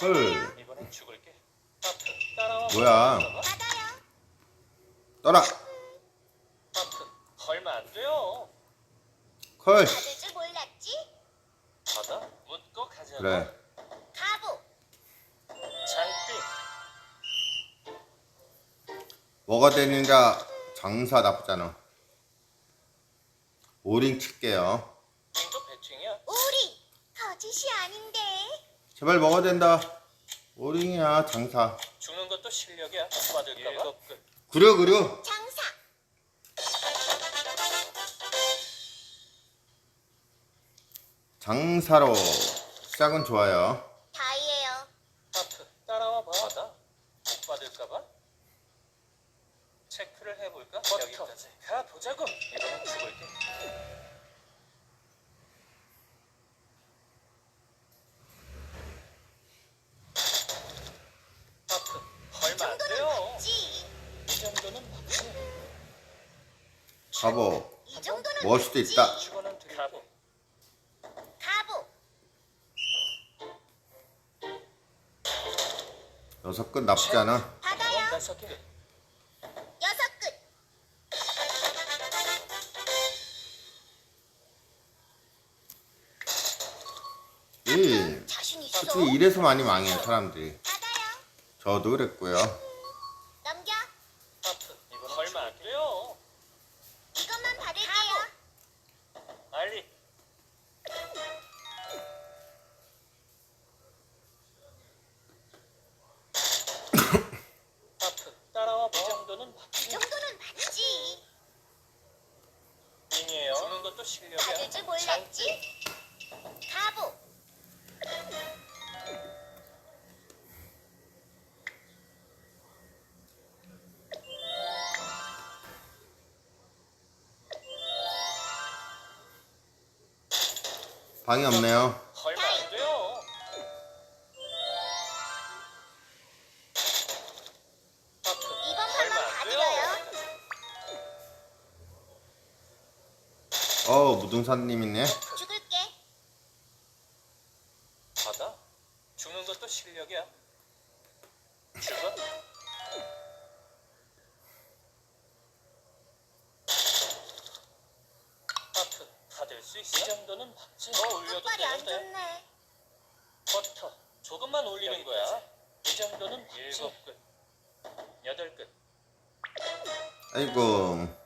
헐 이번엔 죽을게. 하프 따라와. 뭐야? 받아요. 떠라 하프 걸면 안 돼요. 컬 받을 줄 몰랐지? 받아 묻고 가자. 그래 가보. 장빙 뭐가 되는가 장사 나쁘잖아 오링 칠게요 빙도 배팅이야. 우리 거짓이 아닌데. 제발 먹어야 된다 오링이야 장사 죽는 것도 실력이야. 받을까봐. 구려 구려 장사. 장사로 시작은 좋아요 다이에요. 하프 따라와 봐. 받아 못 받을까봐. 체크를 해볼까? 여기까지 가 보자고. 이번엔 죽을게. 하프 걸면 안 정도는 돼요. 맞지. 이 정도는 맞지. 가보 이 정도는 먹을 수도. 있다. 가보. 가보. 여섯 끝 나쁘지 않아 받아요. 개. 여섯 끝. 있어. 솔직히 이래서 많이 망해요 사람들이 받아요. 저도 그랬고요 실력이야. 받을 줄 몰랐지. 가보. 방이 없네요 무등산님이네 죽을게. 받아. 죽는 것도 실력이야. 죽어. 하프 받을 수 있어. 이 정도는 맞지. 더 올려도 안 되는데. 좋네. 버터 조금만 올리는 거야. 이 정도는. 일곱 끝. 여덟 끝. 아이고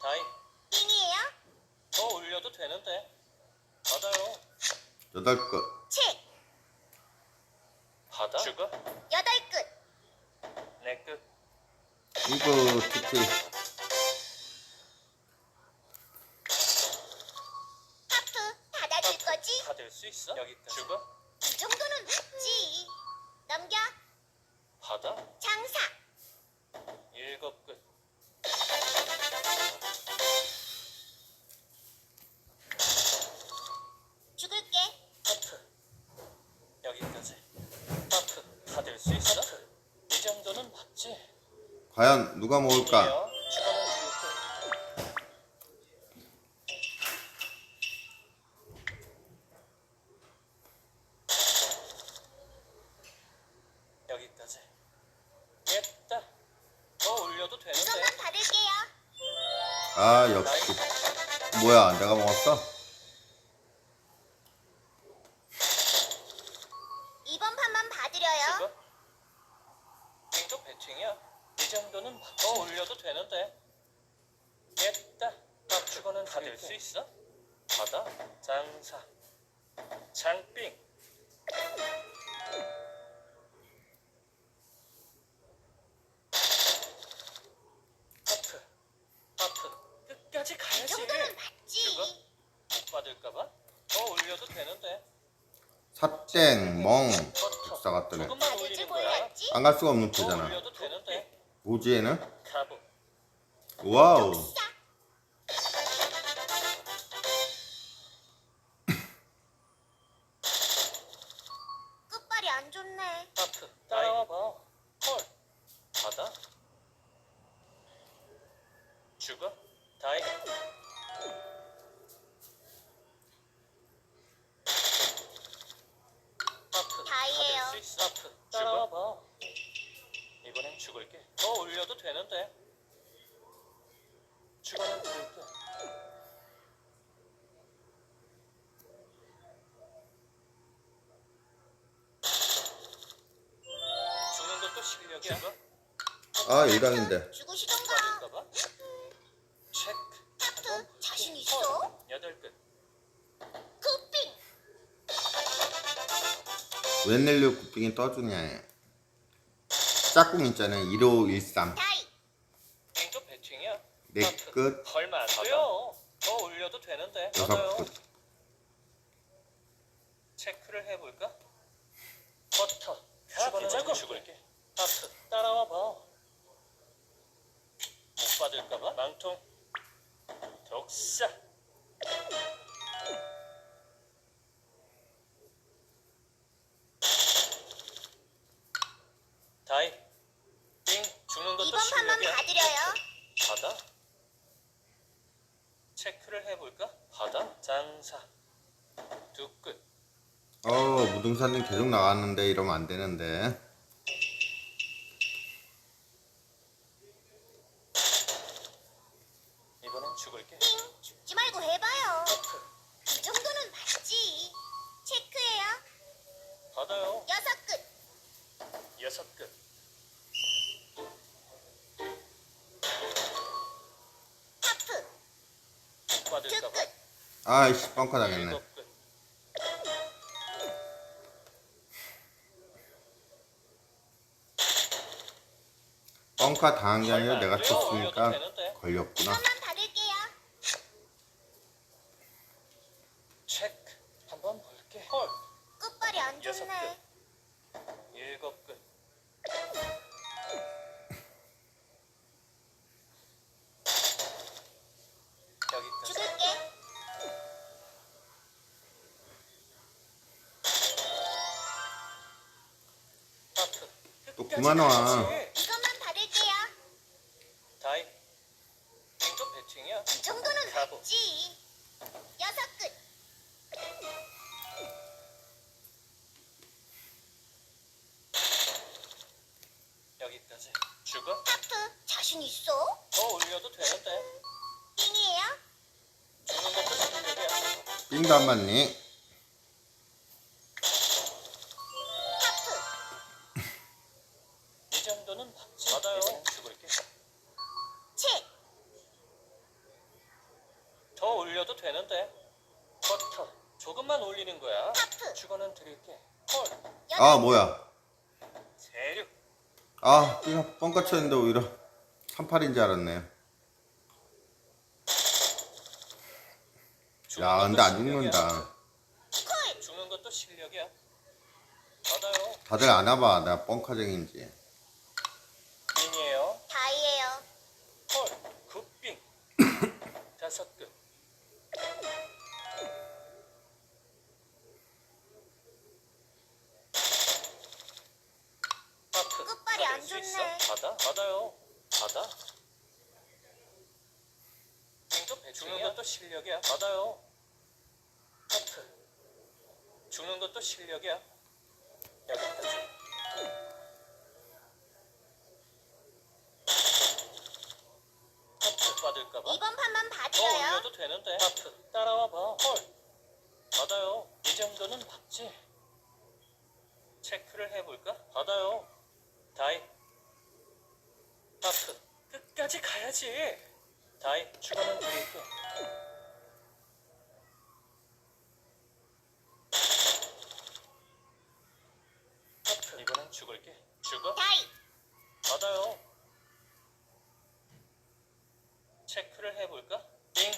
다이. 빙이에요. 더 올려도 되는데. 받아요. 여덟 끝 칠. 받아. 죽어. 여덟 끝. 내 끝. 이거 특히 과연 누가 먹을까 땡멍 버터. 역사 같더네 조금만 받을 줄 올리는 거야. 몰랐지? 안갈 수가 없는 더 표잖아 올려도 되는데. 오지에는 가보. 와우 올려도 되는데. 주거는 드릴게. 주는 것도 실력이야. 아, 일당인데. 죽으시던가. 받을까봐? 체크. 하프 자신 있어? 여덟 끝. 쿠핑. 웬일로 굿빙이 떠주냐. 짝꿍 있잖아. 1513. 다이. 빙도 배팅이야. 네 하프. 끝. 얼마 안 돼요. 더 올려도 되는데. 여섯. 끝. 체크를 해볼까? 버터. 주거는 죽을게. 하프. 따라와 봐. 못 받을까봐? 망통. 독사. 어, 무등산님 계속 나갔는데 이러면 안 되는데. 뻥카 당한 게 아니라 내가 올려도 쳤으니까. 걸렸구나. 이번만 받을게요. 체크. 한번 볼게. 헐. 끝발이 안 여섯 좋네. 일곱 끝. 여기까지. 죽을게. 하프. 또 끝까지 그만 와. 맞 다들 아나 봐. 내가 뻥카쟁인지. 빙이에요. 다이에요. 헐. 굿빙. 다섯 끝. 하프. 끝발이 안 받을 수 있어? 좋네. 받아? 받아요. 받아? 빙도 배 죽는 것도 실력이야. 받아요. 하프. 죽는 것도 실력이야. 여기까지. 하프 받을까봐? 이번 판만 더 받으려요. 올려도 되는데. 하프 따라와 봐. 헐. 받아요. 이 정도는 받지. 체크를 해볼까? 받아요. 다이. 하프 끝까지 가야지. 다이 주거는 드릴게. 하프 이번엔 죽을게. 죽어? 다이. 받아요. 체크를 해볼까? 띵.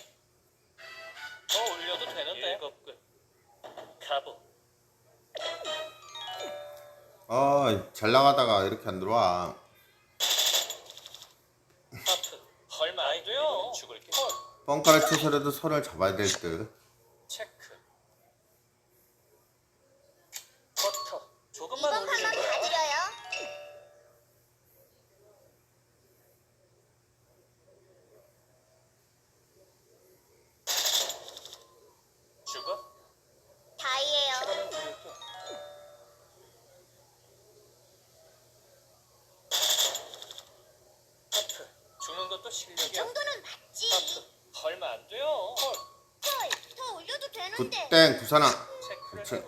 더 올려도 되는데. 일곱 끝. 가보. 아, 잘 나가다가 이렇게 안 들어와. 하프. 얼마 안 돼요. 죽을게. 헐. 뻥카를 쳐서라도 손을 잡아야 될 듯. 하나. 그렇지.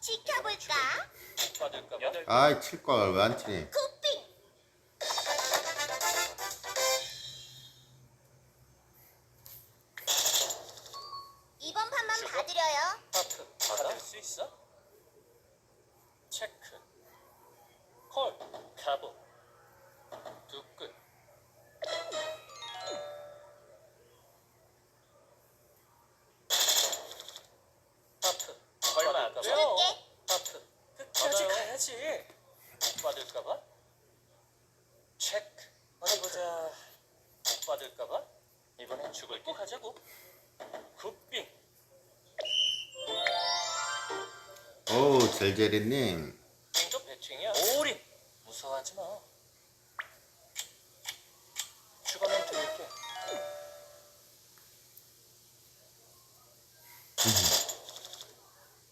지켜볼까? 아이 칠 걸 왜 안 치니?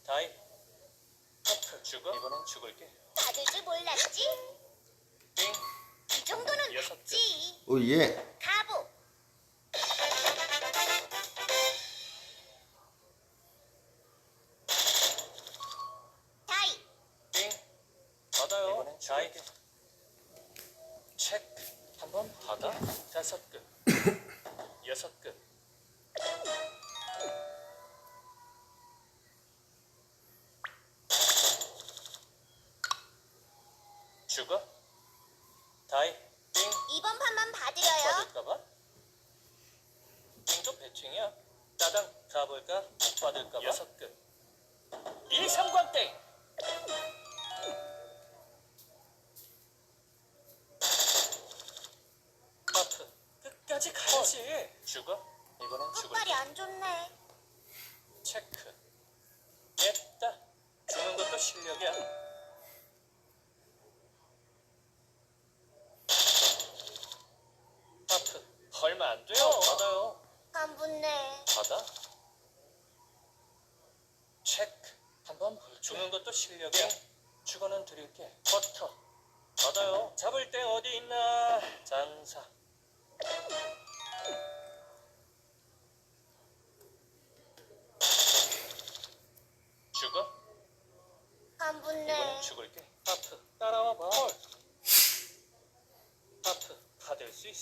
다이. 죽어? 이번엔 죽을게. 받을 줄 몰랐지? 띵. 이 정도는 여섯 줄. 맞지. 오 예. 따당 가볼까? 못 받을까 봐. 여섯 끝. 일삼관땡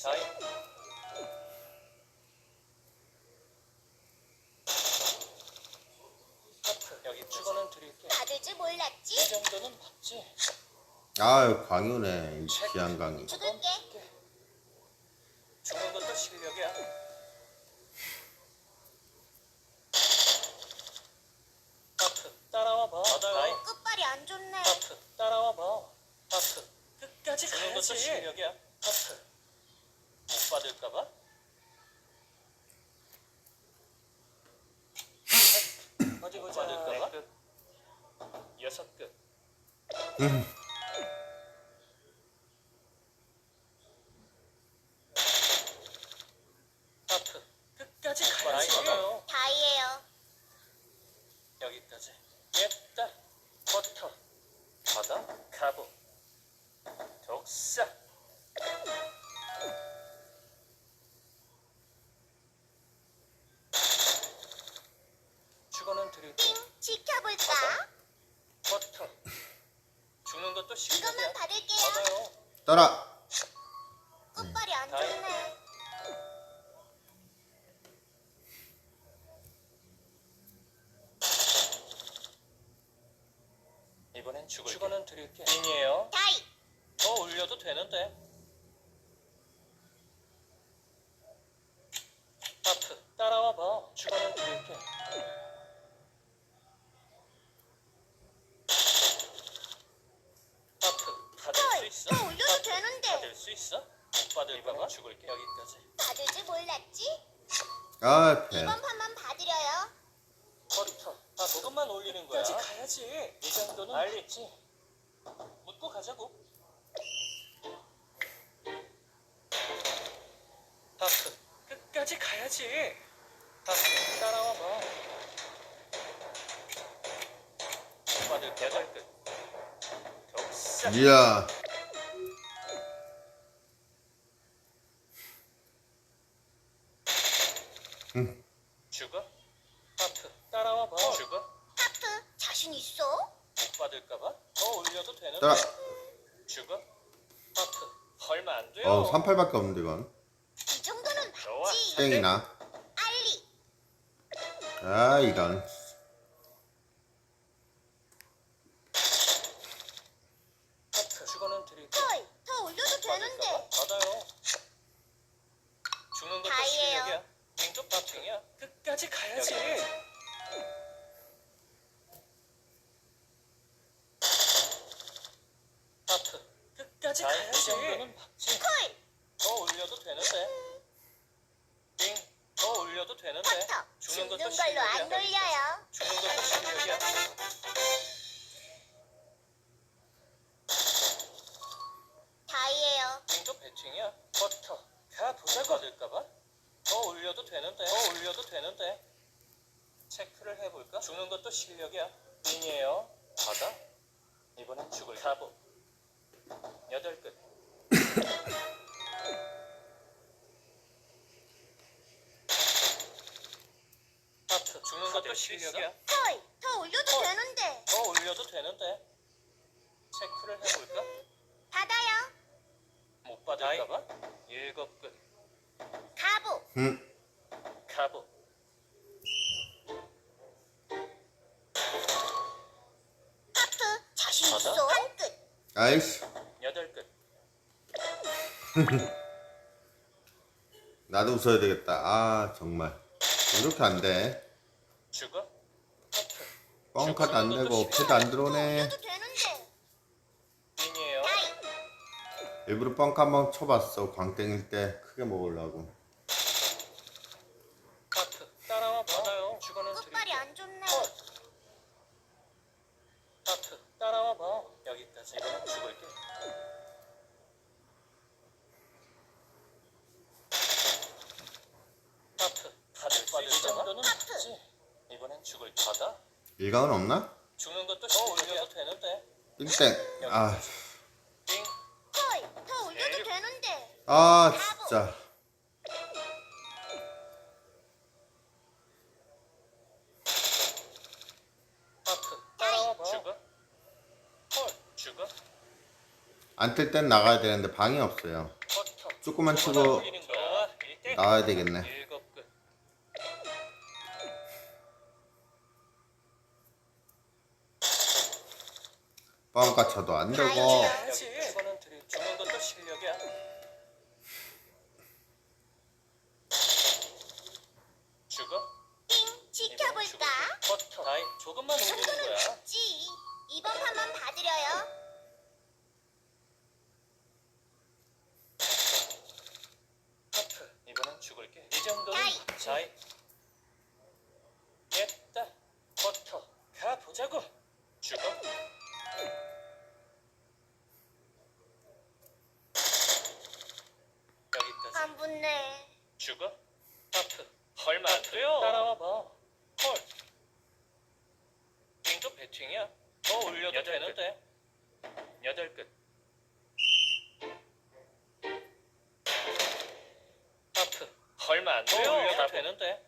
저희 여기 주거는 광유네 귀한 강이. 죽을게. 수 있어? 못 받을까봐 죽을게 여기까지. 받을 줄 몰랐지? 아, 이번 판만 받으려요. 버리터 다 그것만 올리는 거야. 여기까지 가야지. 이 정도는 알겠지. 묻고 가자고. 다크 끝까지 가야지. 다크 따라와 봐. 오빠들 개발 끝. 격사. 이야. 얼마 안 돼요. 어 38밖에 없는데 이건. 이 정도는 좋아. 맞지. 땡이나. 알리. 아 이런. 체크를 해볼까? 죽는 것도 실력이야. 빙이에요. 받아. 이번엔 죽을 가보. 여덟 끝. 하트. 죽는 것도 실력이야. 헐, 더 올려도 헐. 되는데. 더 올려도 되는데. 체크를 해볼까? 받아요. 못 받을까봐? 일곱 끝. 가보. 응. 가보. 아이씨. 여덟 끝. 나도 웃어야 되겠다. 아 정말. 이렇게 안 돼. 죽어? 뻥카도 안 되고 패도 안 들어오네. 되는데. 일부러 뻥카 한번 쳐봤어. 광 땡일 때 크게 먹으려고. 나가야 되는데 방이 없어요. 조금만 뭐가 치고. 나와야 되겠네. 일곱 끝. 뻥카 쳐도 안 되고. 더 올려도 되는데 여덟 끝. 하프. 얼마 안 돼요. 올려도 되는데. 일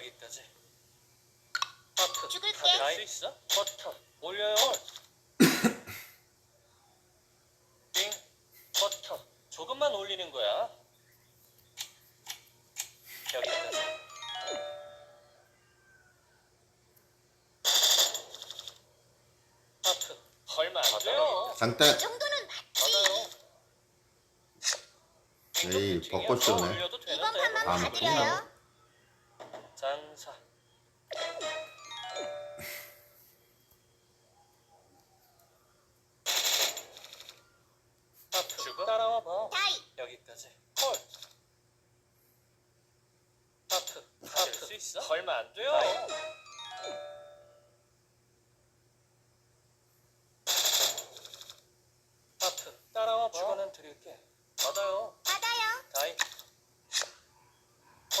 여기까지. 하프. 죽을게. 받을 수 있어? 버터. 올려요. 빙. 버터. 조금만 올리는 거야. 여기까지. 하프. 얼마 안 돼요. 장땡. 이 정도는 맞지. 에이, 벚꽃. 올려도 이번 되는데. 판만 다음 받으려요.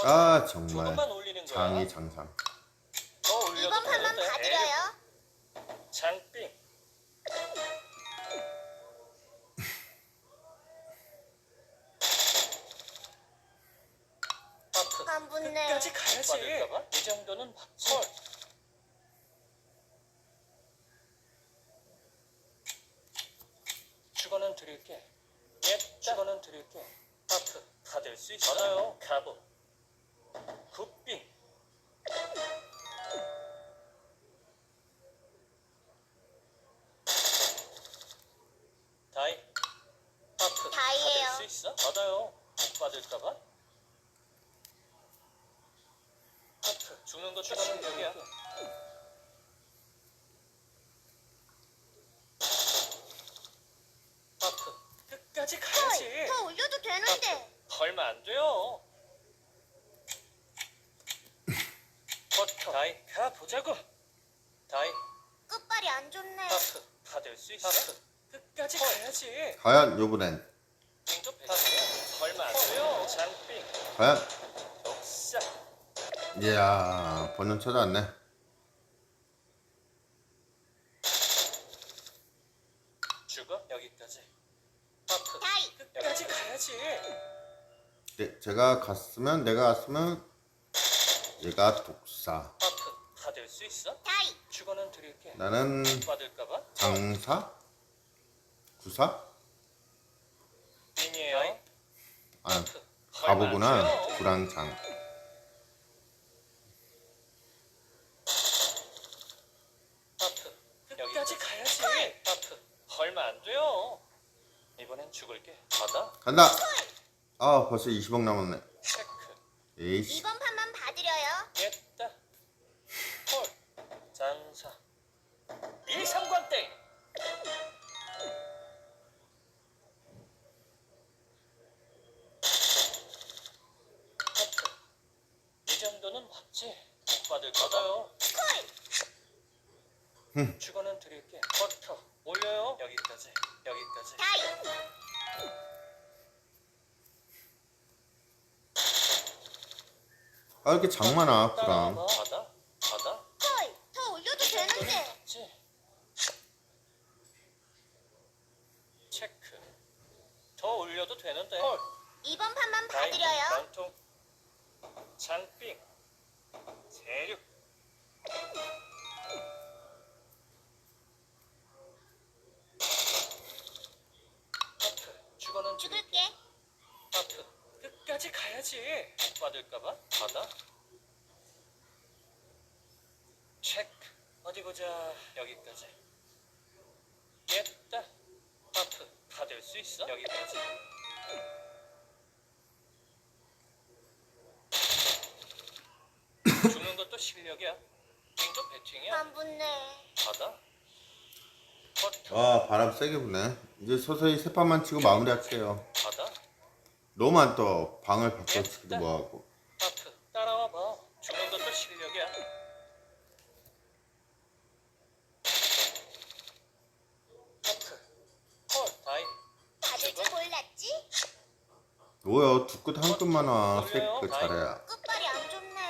아 정말 조금만 올리는 거야. 장이 장상. 더 올려도 이번 판만 되는데. 봐드려요. 장빙. 하프. 안 붙네. 끝까지 가야지. 받을까봐? 이 정도는. 헐. 주거는 드릴게. 예, 주거는 드릴게. 하프 받을 수 있어. 받아요. 가보. 받아요. 못 받을까봐? 죽는 것도 실력이야. 하프 끝까지 가야지. 헐, 더 올려도 되는데. 얼마 안 돼요. 버터. 다이 가 보자고. 다이 끝발이 안 좋네. 받을 수 있어? 끝까지 가야지. 과연 요번엔 과연 독사. 이야 번연 찾아왔네. 죽어 여기까지. 하프 다이. 끝까지 가야지. 네, 제가 갔으면 내가 갔으면 얘가 독사. 하프 받을 수 있어? 다이. 주거는 드릴게. 나는 받을까봐? 장사? 구사? 빙이에요. 아. 바보구나. 안. 하프 끝까지 가야지. 얼마 안 돼요. 이번엔 죽을게. 받아. 간다. 아 벌써 20억 남았네. 체크. 에이씨. 이번 판 아 이렇게 장 많아 구랑. 따라와봐. 받아. 받아. 실력이야. 빙도 배팅이야. 안 붙네. 받아. 버터. 와 바람 세게 부네. 이제 서서히 세 판만 치고 마무리할게요. 받아. 너무 안 떠. 방을 바꿔치기도 뭐하고. 하프. 따라와 봐. 주는 것도 실력이야. 하프. 콜. 다이. 받을 줄 몰랐지? 뭐야 두 끝 한 끝만 와. 세끝 잘해야. 끝발이 안 좋네.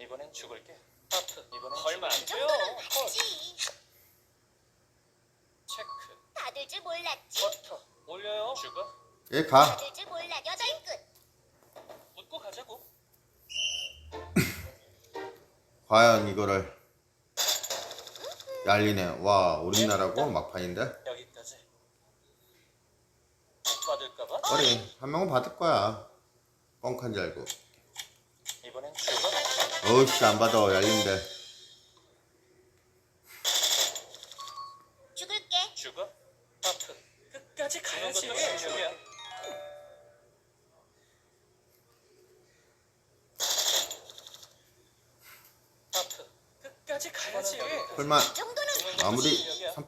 이번엔 죽을게. 하프. 이번엔 얼마 안 이 돼요. 정도는 콜. 맞지. 체크. 받을 줄 몰랐지. 버터. 올려요. 죽어. 얘 가. 받을 줄 몰라. 여덟 끝. 웃고 가자고. 과연 이거를 yar리네. 와 우리나라고 막판인데. 여기까지. 못 받을까봐? 어리 한 명은 받을 거야. 뻥칸 줄 알고. 이번엔. 어우씨 안 받아 yar린데.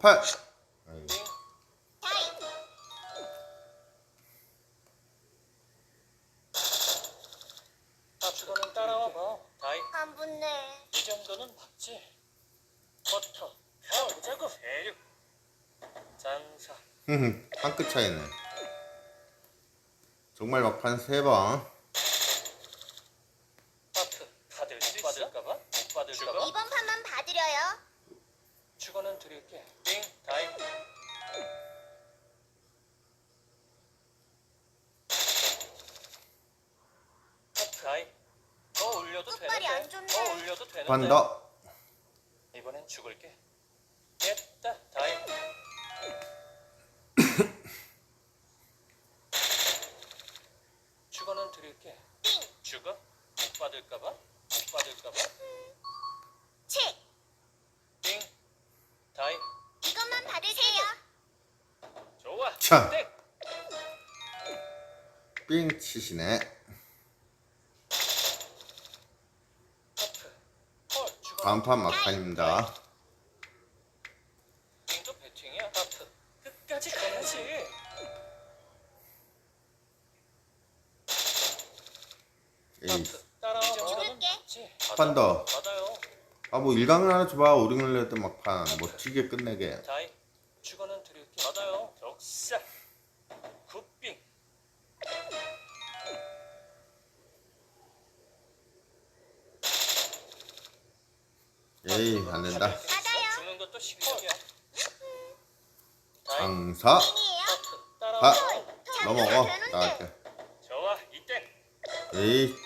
8. 박수건은 따라와 봐. 다이. 안 붙네. 이 정도는 맞지. 버터, 별, 자고 세류. 장사. 한끗 차이네. 정말 막판 세 방. 다음판 막판입니다. 먼저 배팅이야. 나 그, 끝까지 가야지. 에이, 따라와. 줄게. 한판 더. 받아요. 아뭐 일강을 하나 줘봐. 오링을 했던 막판 멋지게 끝내게. 다이 4 4 넘어가. 나갈게. 저와 이땐 에이.